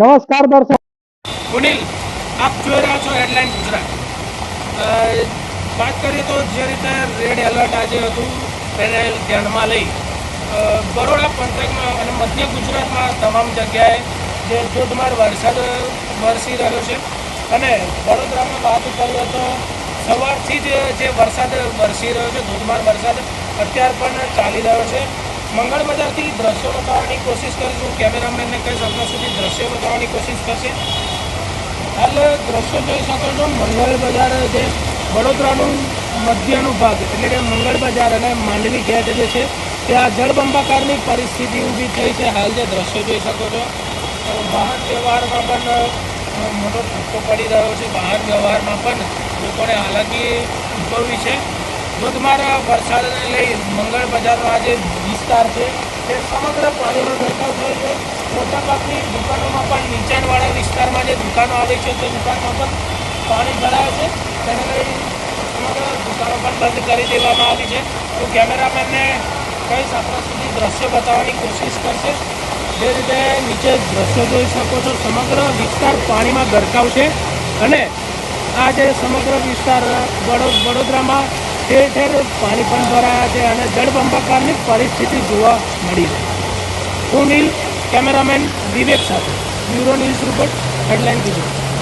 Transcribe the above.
નમસ્કાર દર્શક. સુનિલ આપ જોઈ રહ્યા છો હેડલાઇન ગુજરાત. વાત કરીએ તો જે રીતે રેડ એલર્ટ આજે હતું, તેને ધ્યાનમાં લઈ બરોડા પંથકમાં અને મધ્ય ગુજરાતમાં તમામ જગ્યાએ જે ધોધમાર વરસાદ વરસી રહ્યો છે. અને વડોદરામાં વાત કરીએ તો સવારથી જ જે વરસાદ વરસી રહ્યો છે, ધોધમાર વરસાદ અત્યાર પણ ચાલી રહ્યો છે. મંગળ બજારથી દ્રશ્યો બતાવવાની કોશિશ કરીશું કેમેરામેનને કહીશ આપણા સુધી દ્રશ્યો બતાવવાની કોશિશ કરશે. એટલે દ્રશ્યો જોઈ શકો છો. મંગળ બજાર જે વડોદરાનું મધ્યનું ભાગ, એટલે કે મંગળ બજાર અને માંડવી ગેટ જે છે, ત્યાં જળબંબાકારની પરિસ્થિતિ ઊભી થઈ છે. હાલ જે દ્રશ્યો જોઈ શકો છો. બહાર વ્યવહારમાં પણ મોટો ધક્કો પડી રહ્યો છે. વાહન વ્યવહારમાં પણ લોકોને હાલાકી ઉદ્ભવી છે. ધોધમાર વરસાદને લઈ મંગળ બજારનો આ જે વિસ્તાર છે. તે સમગ્ર પાણીમાં ગરકાવ થયો છે. મોટાભાગની દુકાનોમાં પણ નીચાણવાળા વિસ્તારમાં જે દુકાનો આવે છે, તે દુકાનમાં પણ પાણી ભરાય છે. તેને લઈ સમગ્ર દુકાનો પણ બંધ કરી દેવામાં આવી છે. તો કેમેરામેનને કહીશ આપણા સુધી દ્રશ્ય બતાવવાની કોશિશ કરશે? જે રીતે નીચે દ્રશ્યો જોઈ શકો છો, સમગ્ર વિસ્તાર પાણીમાં ગરકાવ છે. અને આ જે સમગ્ર વિસ્તાર વડોદરામાં ઠેર ઠેર પાણી પણ ભરાયા છે અને જળબંબાકારની પરિસ્થિતિ જોવા મળી છે હું નીલ, કેમેરામેન વિવેક સાથે, bureau news report headline Gujarat.